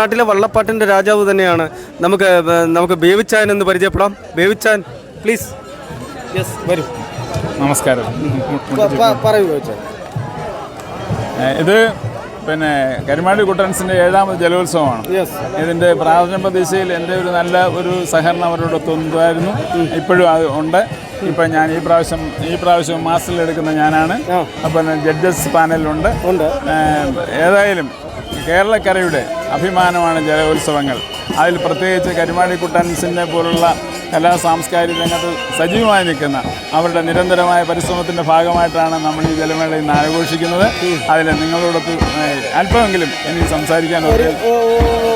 നാട്ടിലെ വള്ളപ്പാട്ടിന്റെ രാജാവ് തന്നെയാണ്. നമുക്ക് നമുക്ക് ബേവിച്ചാൻ എന്ന് പരിചയപ്പെടാം. ബേവിച്ചാൻ പ്ലീസ് യെസ് വരൂ. നമസ്കാരം. പറയൂ ഇത് പിന്നെ കരിമാടി കുട്ടൻസിന്റെ ഏഴാമത് ജലോത്സവമാണ്. ഇതിന്റെ പ്രാരംഭ ദിശയിൽ എന്റെ ഒരു നല്ല ഒരു സഹകരണം അവരോടൊത്ത് ഉണ്ടായിരുന്നു ഇപ്പോഴും അത് ഉണ്ട്. ഇപ്പം ഞാൻ ഈ പ്രാവശ്യം ഈ പ്രാവശ്യം മാസ്റ്ററിൽ എടുക്കുന്ന ഞാനാണ്. അപ്പം ജഡ്ജസ് പാനലുണ്ട് ഏതായാലും കേരളക്കരയുടെ അഭിമാനമാണ് ജലോത്സവങ്ങൾ. അതിൽ പ്രത്യേകിച്ച് കരുമാടിക്കുട്ടൻസിനെ പോലുള്ള കലാ സാംസ്കാരിക രംഗത്ത് സജീവമായി നിൽക്കുന്ന അവരുടെ നിരന്തരമായ പരിശ്രമത്തിന്റെ ഭാഗമായിട്ടാണ് നമ്മൾ ഈ ജലമേള ഇന്ന് ആഘോഷിക്കുന്നത്. അതിൽ നിങ്ങളോടൊത്ത് അല്പമെങ്കിലും എനിക്ക് സംസാരിക്കാൻ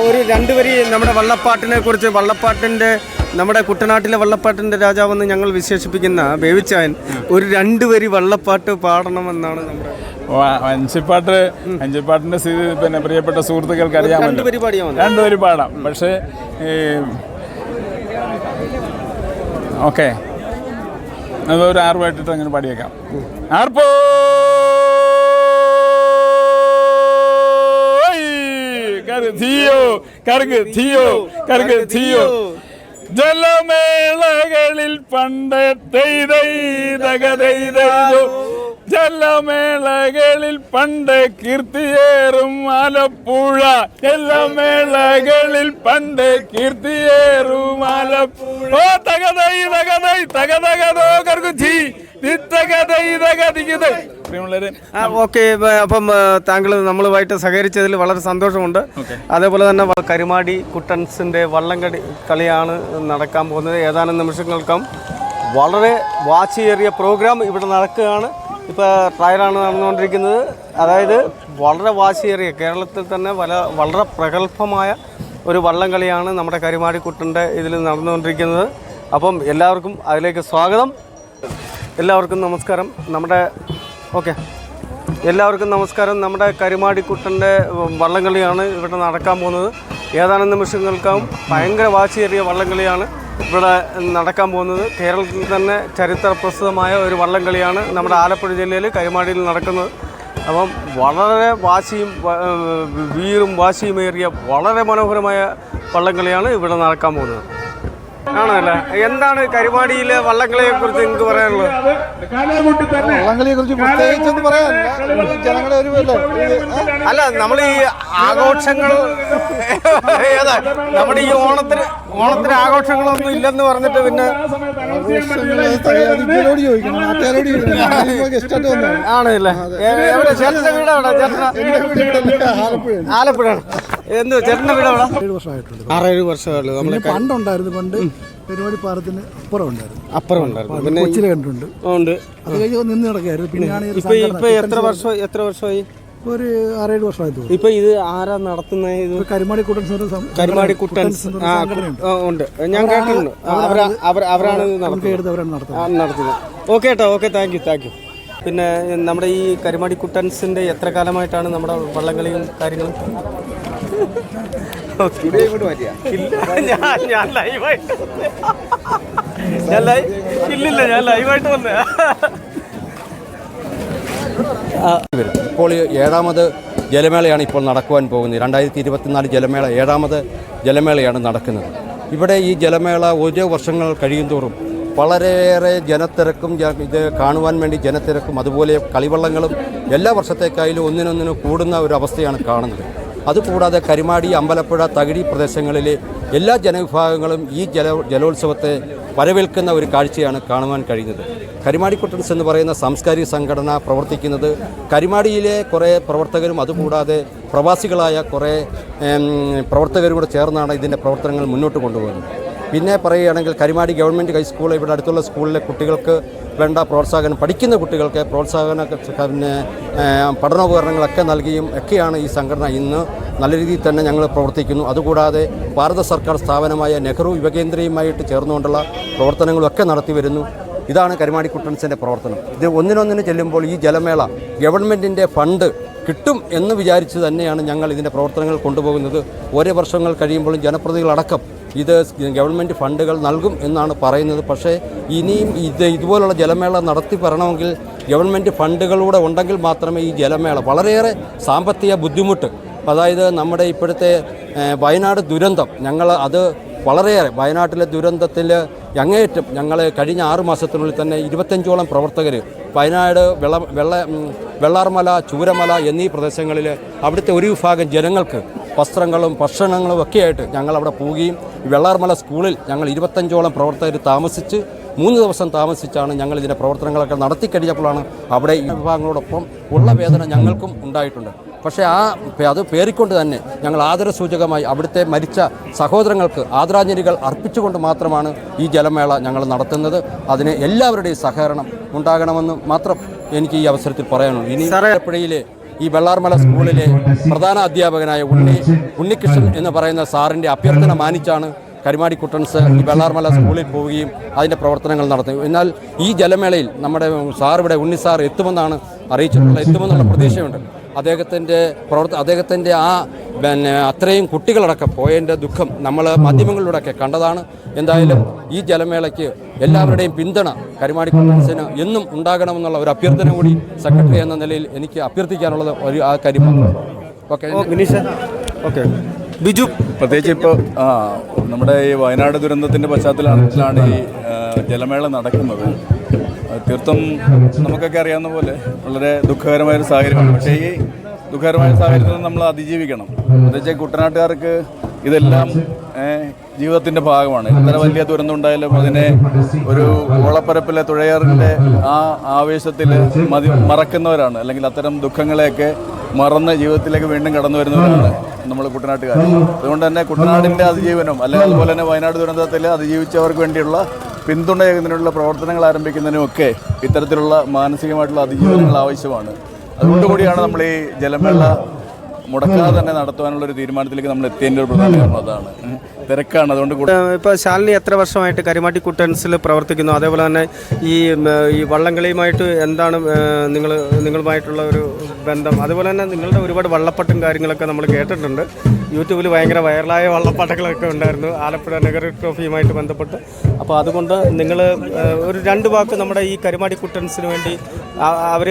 ഒരു രണ്ട് വരി നമ്മുടെ വള്ളപ്പാട്ടിനെ കുറിച്ച് വള്ളപ്പാട്ടിന്റെ നമ്മുടെ കുട്ടനാട്ടിലെ വള്ളപ്പാട്ടിന്റെ രാജാവെന്ന് ഞങ്ങൾ വിശേഷിപ്പിക്കുന്ന ബേവിച്ചായൻ ഒരു രണ്ട് വരി വള്ളപ്പാട്ട് പാടണമെന്നാണ് നമ്മുടെ അഞ്ചിപ്പാട്ട് വഞ്ചിപ്പാട്ട് വഞ്ചിപ്പാട്ടിന്റെ സ്ഥിതി പിന്നെ പ്രിയപ്പെട്ട സുഹൃത്തുക്കൾക്ക് രണ്ട് രണ്ടു വരി പാടിയാൽ രണ്ടു വരി പാടാം. പക്ഷേ ഓക്കെ. അതൊരു ആറ് പാട്ടിട്ട് അങ്ങനെ പാടിയേക്കാം. ആർപ്പോ ധിയോ കറുക് ധിയോ കറുക് ധിയോ ജലമേളകളിൽ പണ്ട് തെയ്തൈതകതൈതൈതോ ജലമേളകളിൽ പണ്ട് കീർത്തിയേറും ആലപ്പുഴ. ജലമേളകളിൽ പണ്ട് കീർത്തിയേറും ആലപ്പുഴ. ഓ തകതൈ തകതൈ തകതകതോ പ്രിയമുള്ളവരെ ഓക്കെ അപ്പം താങ്കൾ നമ്മളുമായിട്ട് സഹകരിച്ചതിൽ വളരെ സന്തോഷമുണ്ട്. അതേപോലെ തന്നെ കരുമാടി കുട്ടൻസിന്റെ വള്ളംകളി കളിയാണ് നടക്കാൻ പോകുന്നത്. ഏതാനും നിമിഷങ്ങൾക്കും വളരെ വാശിയേറിയ പ്രോഗ്രാം ഇവിടെ നടക്കുകയാണ്. ഇപ്പോൾ ട്രയലാണ് നടന്നുകൊണ്ടിരിക്കുന്നത്. അതായത് വളരെ വാശിയേറിയ കേരളത്തിൽ തന്നെ വല വളരെ പ്രഗത്ഭമായ ഒരു വള്ളംകളിയാണ് നമ്മുടെ കരുമാടി കുട്ടന്റെ ഇതിൽ നടന്നുകൊണ്ടിരിക്കുന്നത്. അപ്പം എല്ലാവർക്കും അതിലേക്ക് സ്വാഗതം. എല്ലാവർക്കും നമസ്കാരം. നമ്മുടെ ഓക്കെ. എല്ലാവർക്കും നമസ്കാരം. നമ്മുടെ കരുമാടിക്കുട്ടന്റെ വള്ളംകളിയാണ് ഇവിടെ നടക്കാൻ പോകുന്നത്. ഏതാനും നിമിഷങ്ങൾക്കും ഭയങ്കര വാശിയേറിയ വള്ളംകളിയാണ് ഇവിടെ നടക്കാൻ പോകുന്നത് കേരളത്തിൽ തന്നെ ചരിത്ര പ്രസിദ്ധമായ ഒരു വള്ളംകളിയാണ് നമ്മുടെ ആലപ്പുഴ ജില്ലയിൽ കൈമാടിയിൽ നടക്കുന്നത്. അപ്പം വളരെ വാശിയും വീറും വാശിയുമേറിയ വളരെ മനോഹരമായ വള്ളംകളിയാണ് ഇവിടെ നടക്കാൻ പോകുന്നത്. ആണല്ലേ? എന്താണ് കരുവാടിയിലെ വള്ളംകളിയെ കുറിച്ച് നിങ്ങൾക്ക് പറയാനുള്ളത്? വള്ളംകളിയെ കുറിച്ച് പ്രത്യേകിച്ചൊന്നും പറയാനില്ല. ജനങ്ങളെ ഒരു അല്ല നമ്മൾ ഈ ആഘോഷങ്ങൾ ഏതാ നമ്മുടെ ഈ ഓണത്തിന് ഓണത്തിന് ആഘോഷങ്ങളൊന്നും ഇല്ലെന്ന് പറഞ്ഞിട്ട് പിന്നെ ഇവരോട് ചോദിക്കണം നാട്ടുകാരോട് ചോദിക്കണം ഗസ്റ്റായിട്ട് വന്നതാണ് ആണല്ലേ എവിടെ? ചേട്ടന്റെ വീട് എവിടെ ആലപ്പുഴയാണ്. ആലപ്പുഴയാണ് എന്ത് ചേട്ടന്റെ വീട് എവിടെ ഏഴ് വർഷമായിട്ടുണ്ട് ആറേഴ് വർഷമല്ലോ നമ്മൾ പിന്നെ പണ്ടുണ്ടായിരുന്നു പണ്ട് പരിപാടി പാറത്തിന് അപ്പുറം ഉണ്ടായിരുന്നു അപ്പുറം ഉണ്ടായിരുന്നു പിന്നെ കൊച്ചിലെ കണ്ടിട്ടുണ്ട്. ഉണ്ട്. അത് കഴിഞ്ഞ് നിന്ന് കിടക്കായിരുന്നു പിന്നെയാണ് ഈ ഒരു ഇപ്പൊ സംഘടന. എത്ര വർഷം എത്ര വർഷമായി? ഒരു ആറേഴ് വർഷമായി തോന്നുന്നു. ഇപ്പൊ ഇത് ആരാ നടത്തുന്നത് ഇത്? കരിമാടി കുട്ടൻസ് കരുമാടി കുട്ടൻസ് ഉണ്ട്. ഞാൻ കേട്ടിട്ടുണ്ട്. അവരാണ് നടത്തുന്നത്. ഓക്കെ കേട്ടോ okay thank you thank you. പിന്നെ നമ്മുടെ ഈ കരിമാടി കുട്ടൻസിന്റെ എത്ര കാലമായിട്ടാണ് നമ്മുടെ വള്ളംകളിയും കാര്യങ്ങളും? ഞാൻ- ഞാൻ ലൈവായിട്ട് വന്നേ. ഞാൻ ലൈവ് ഇല്ലില്ല ഞാൻ ലൈവായിട്ട് വന്നേ ഇപ്പോൾ ഏഴാമത് ജലമേളയാണ് ഇപ്പോൾ നടക്കുവാൻ പോകുന്നത്. രണ്ടായിരത്തി ഇരുപത്തിനാല് ജലമേള ഏഴാമത് ജലമേളയാണ് നടക്കുന്നത്. ഇവിടെ ഈ ജലമേള ഓരോ വർഷങ്ങൾ കഴിയുന്തോറും വളരെയേറെ ജനത്തിരക്കും ഇത് കാണുവാൻ വേണ്ടി ജനത്തിരക്കും അതുപോലെ കളിവള്ളങ്ങളും എല്ലാ വർഷത്തേക്കായാലും ഒന്നിനൊന്നിന് കൂടുന്ന ഒരു അവസ്ഥയാണ് കാണുന്നത്. അതുകൂടാതെ കരിമാടി അമ്പലപ്പുഴ തകിടി പ്രദേശങ്ങളിലെ എല്ലാ ജനവിഭാഗങ്ങളും ഈ ജല ജലോത്സവത്തെ വരവേൽക്കുന്ന ഒരു കാഴ്ചയാണ് കാണുവാൻ കഴിയുന്നത് കരിമാടി കുട്ടൻസ് എന്ന് പറയുന്ന സാംസ്കാരിക സംഘടന പ്രവർത്തിക്കുന്നത് കരിമാടിയിലെ കുറേ പ്രവർത്തകരും അതുകൂടാതെ പ്രവാസികളായ കുറേ പ്രവർത്തകരും കൂടെ ചേർന്നാണ് ഇതിന്റെ പ്രവർത്തനങ്ങൾ മുന്നോട്ട് കൊണ്ടുപോകുന്നത്. പിന്നെ പറയുകയാണെങ്കിൽ കരിമാടി ഗവൺമെന്റ് ഹൈസ്കൂൾ ഇവിടെ അടുത്തുള്ള സ്കൂളിലെ കുട്ടികൾക്ക് വേണ്ട പ്രോത്സാഹനം പഠിക്കുന്ന കുട്ടികൾക്ക് പ്രോത്സാഹന പിന്നെ പഠനോപകരണങ്ങളൊക്കെ നൽകിയും ഒക്കെയാണ് ഈ സംഘടന ഇന്ന് നല്ല രീതിയിൽ തന്നെ ഞങ്ങൾ പ്രവർത്തിക്കുന്നു. അതുകൂടാതെ ഭാരത സർക്കാർ സ്ഥാപനമായ നെഹ്റു യുവകേന്ദ്രയുമായിട്ട് ചേർന്നുകൊണ്ടുള്ള പ്രവർത്തനങ്ങളൊക്കെ നടത്തി വരുന്നു. ഇതാണ് കരിമാടി കുട്ടൻസിന്റെ പ്രവർത്തനം. ഇത് ഒന്നിനൊന്നിന് ചെല്ലുമ്പോൾ ഈ ജലമേള ഗവൺമെന്റിന്റെ ഫണ്ട് കിട്ടും എന്ന് വിചാരിച്ച് തന്നെയാണ് ഞങ്ങൾ ഇതിന്റെ പ്രവർത്തനങ്ങൾ കൊണ്ടുപോകുന്നത്. ഓരോ വർഷങ്ങൾ കഴിയുമ്പോഴും ജനപ്രതിനിധികളടക്കം ഇത് ഗവൺമെന്റ് ഫണ്ടുകൾ നൽകും എന്നാണ് പറയുന്നത്. പക്ഷേ ഇനിയും ഇത് ഇതുപോലുള്ള ജലമേള നടത്തി വരണമെങ്കിൽ ഗവൺമെന്റ് ഫണ്ടുകളൂടെ ഉണ്ടെങ്കിൽ മാത്രമേ ഈ ജലമേള വളരെയേറെ സാമ്പത്തിക ബുദ്ധിമുട്ട് അതായത് നമ്മുടെ ഇപ്പോഴത്തെ വയനാട് ദുരന്തം ഞങ്ങൾ അത് വളരെയേറെ വയനാട്ടിലെ ദുരന്തത്തിൽ അങ്ങേയറ്റം ഞങ്ങൾ കഴിഞ്ഞ ആറു മാസത്തിനുള്ളിൽ തന്നെ ഇരുപത്തഞ്ചോളം പ്രവർത്തകർ വയനാട് വെള്ള വെള്ള വെള്ളാർമല ചൂരമല എന്നീ പ്രദേശങ്ങളിൽ അവിടുത്തെ ഒരു വിഭാഗം ജനങ്ങൾക്ക് വസ്ത്രങ്ങളും ഭക്ഷണങ്ങളും ഒക്കെ ആയിട്ട് ഞങ്ങൾ അവിടെ പോവുകയും വെള്ളാർമല സ്കൂളിൽ ഞങ്ങൾ ഇരുപത്തഞ്ചോളം പ്രവർത്തകർ താമസിച്ച് മൂന്ന് ദിവസം താമസിച്ചാണ് ഞങ്ങൾ ഇതിന്റെ പ്രവർത്തനങ്ങളൊക്കെ നടത്തിക്കഴിഞ്ഞപ്പോഴാണ് അവിടെ ഈ വിഭാഗങ്ങളോടൊപ്പം ഉള്ള വേദന ഞങ്ങൾക്കും ഉണ്ടായിട്ടുണ്ട്. പക്ഷേ ആ അത് പേറിക്കൊണ്ട് തന്നെ ഞങ്ങൾ ആദരസൂചകമായി അവിടുത്തെ മരിച്ച സഹോദരങ്ങൾക്ക് ആദരാഞ്ജലികൾ അർപ്പിച്ചുകൊണ്ട് മാത്രമാണ് ഈ ജലമേള ഞങ്ങൾ നടത്തുന്നത്. അതിന് എല്ലാവരുടെയും സഹകരണം ഉണ്ടാകണമെന്ന് മാത്രം എനിക്ക് ഈ അവസരത്തിൽ പറയാനുള്ളൂ. ഇനി ആലപ്പുഴയിലെ ഈ വെള്ളാർമല സ്കൂളിലെ പ്രധാന അധ്യാപകനായ ഉണ്ണി ഉണ്ണികൃഷ്ണൻ എന്ന് പറയുന്ന സാറിന്റെ അഭ്യർത്ഥന മാനിച്ചാണ് കരിമാടി കുട്ടൻസ് ഈ വെള്ളാർമല സ്കൂളിൽ പോവുകയും അതിന്റെ പ്രവർത്തനങ്ങൾ നടത്തും. എന്നാൽ ഈ ജലമേളയിൽ നമ്മുടെ സാർ ഇവിടെ ഉണ്ണി സാർ എത്തുമെന്നാണ് അറിയിച്ചിട്ടുള്ളത്. എത്തുമെന്നുള്ള പ്രതീക്ഷയുണ്ട്. അദ്ദേഹത്തിന്റെ പ്രവർത്ത അദ്ദേഹത്തിന്റെ ആ പിന്നെ അത്രയും കുട്ടികളടക്കം പോയതിന്റെ ദുഃഖം നമ്മൾ മാധ്യമങ്ങളിലൂടെയൊക്കെ കണ്ടതാണ്. എന്തായാലും ഈ ജലമേളയ്ക്ക് എല്ലാവരുടെയും പിന്തുണ കരുമാടി കോൺഗ്രസിന് എന്നും ഉണ്ടാകണമെന്നുള്ള ഒരു അഭ്യർത്ഥന കൂടി സെക്രട്ടറി എന്ന നിലയിൽ എനിക്ക് അഭ്യർത്ഥിക്കാനുള്ളത് ഒരു ആ കാര്യം ഓക്കെ ഓക്കെ. ബിജു. പ്രത്യേകിച്ച് ഇപ്പോൾ ആ നമ്മുടെ ഈ വയനാട് ദുരന്തത്തിന്റെ പശ്ചാത്തലത്തിലാണ് ഈ ജലമേള നടക്കുന്നത്. തീർത്തും നമുക്കൊക്കെ അറിയാവുന്ന പോലെ വളരെ ദുഃഖകരമായൊരു സാഹചര്യമാണ്. പക്ഷേ ഈ ദുഃഖകരമായ സാഹചര്യത്തിൽ നമ്മൾ അതിജീവിക്കണം. പ്രത്യേകിച്ച് കുട്ടനാട്ടുകാർക്ക് ഇതെല്ലാം ജീവിതത്തിന്റെ ഭാഗമാണ്. എത്ര വലിയ ദുരന്തം ഉണ്ടായാലും അതിനെ ഒരു ഓളപ്പരപ്പിലെ തുഴയാറിന്റെ ആ ആവേശത്തിൽ മതി മറക്കുന്നവരാണ്. അല്ലെങ്കിൽ അത്തരം ദുഃഖങ്ങളെയൊക്കെ മറന്ന് ജീവിതത്തിലേക്ക് വീണ്ടും കടന്നു വരുന്നവരാണ് നമ്മൾ കുട്ടനാട്ടുകാർ അതുകൊണ്ട് തന്നെ കുട്ടനാടിന്റെ അതിജീവനം അല്ലെങ്കിൽ അതുപോലെ തന്നെ വയനാട് ദുരന്തത്തിൽ അതിജീവിച്ചവർക്ക് വേണ്ടിയുള്ള പിന്തുണയുന്നതിനുള്ള പ്രവർത്തനങ്ങൾ ആരംഭിക്കുന്നതിനുമൊക്കെ ഇത്തരത്തിലുള്ള മാനസികമായിട്ടുള്ള അതിജീവനങ്ങൾ ആവശ്യമാണ്. അതുകൊണ്ടുകൂടിയാണ് നമ്മൾ ഈ ജലമേള മുടക്കാതെ തന്നെ നടത്തുവാനുള്ള ഒരു തീരുമാനത്തിലേക്ക് നമ്മൾ എത്തിയതിന്റെ ഒരു പ്രധാന കാരണം അതാണ് തിരക്കാണ്. അതുകൊണ്ട് ഇപ്പൊ ഇപ്പോൾ ശാലിനി എത്ര വർഷമായിട്ട് കരിമാട്ടി കുട്ടൻസിൽ പ്രവർത്തിക്കുന്നു? അതേപോലെ തന്നെ ഈ ഈ വള്ളംകളിയുമായിട്ട് എന്താണ് നിങ്ങൾ നിങ്ങളുമായിട്ടുള്ള ഒരു ബന്ധം? അതുപോലെ തന്നെ നിങ്ങളുടെ ഒരുപാട് വള്ളപ്പട്ടും കാര്യങ്ങളൊക്കെ നമ്മൾ കേട്ടിട്ടുണ്ട്. യൂട്യൂബിൽ ഭയങ്കര വൈറലായ വള്ളപ്പാട്ടുകളൊക്കെ ഉണ്ടായിരുന്നു. ആലപ്പുഴ നഗര ട്രോഫിയുമായിട്ട് ബന്ധപ്പെട്ട്. അപ്പോൾ അതുകൊണ്ട് നിങ്ങൾ ഒരു രണ്ട് വാക്ക് നമ്മുടെ ഈ കരിമാടി കുട്ടൻസിന് വേണ്ടി അവർ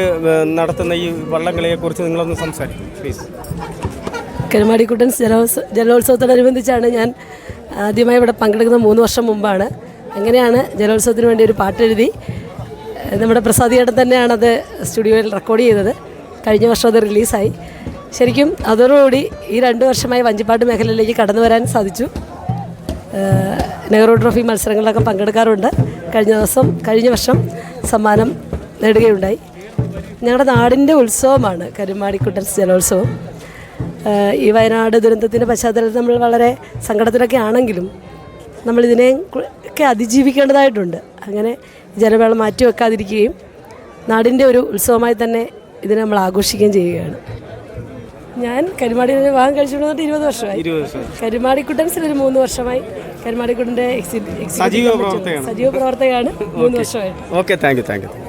നടത്തുന്ന ഈ വള്ളംകളിയെക്കുറിച്ച് നിങ്ങളൊന്ന് സംസാരിക്കും പ്ലീസ് കരുമാടിക്കുട്ടൻ ജലോത്സവ ജലോത്സവത്തോടനുബന്ധിച്ചാണ് ഞാൻ ആദ്യമായി ഇവിടെ പങ്കെടുക്കുന്ന മൂന്ന് വർഷം മുമ്പാണ്. അങ്ങനെയാണ് ജലോത്സവത്തിന് വേണ്ടി ഒരു പാട്ടെഴുതി നമ്മുടെ പ്രസാദ് തന്നെയാണ് അത് സ്റ്റുഡിയോയിൽ റെക്കോർഡ് ചെയ്തത്. കഴിഞ്ഞ വർഷം അത് റിലീസായി. ശരിക്കും അതോടുകൂടി ഈ രണ്ട് വർഷമായി വഞ്ചിപ്പാട്ട് മേഖലയിലേക്ക് കടന്നു വരാൻ സാധിച്ചു. നെഹ്റു ട്രോഫി മത്സരങ്ങളിലൊക്കെ പങ്കെടുക്കാറുണ്ട്. കഴിഞ്ഞ ദിവസം കഴിഞ്ഞ വർഷം സമ്മാനം നേടുകയുണ്ടായി. ഞങ്ങളുടെ നാടിന്റെ ഉത്സവമാണ് കരുമാടിക്കുട്ടൻ ജലോത്സവം. ഈ വയനാട് ദുരന്തത്തിന്റെ പശ്ചാത്തലത്തിൽ നമ്മൾ വളരെ സങ്കടത്തിലൊക്കെ ആണെങ്കിലും നമ്മളിതിനെ ഇതിനെ ഒക്കെ അതിജീവിക്കേണ്ടതായിട്ടുണ്ട്. അങ്ങനെ ജലമേള മാറ്റി വെക്കാതിരിക്കുകയും നാടിന്റെ ഒരു ഉത്സവമായി തന്നെ ഇതിനെ നമ്മൾ ആഘോഷിക്കുകയും ചെയ്യുകയാണ്. ഞാൻ കരുമാടി വിവാഹം കഴിച്ചുകൊണ്ട് വന്നിട്ട് ഇരുപത് വർഷമായി. കരുമാടിക്കുട്ടൻസിൽ ഒരു മൂന്ന് വർഷമായി കരുമാടിക്കുട്ടന്റെ. സജീവ പ്രവർത്തകയാണ്. മൂന്ന് വർഷമായി okay thank you thank you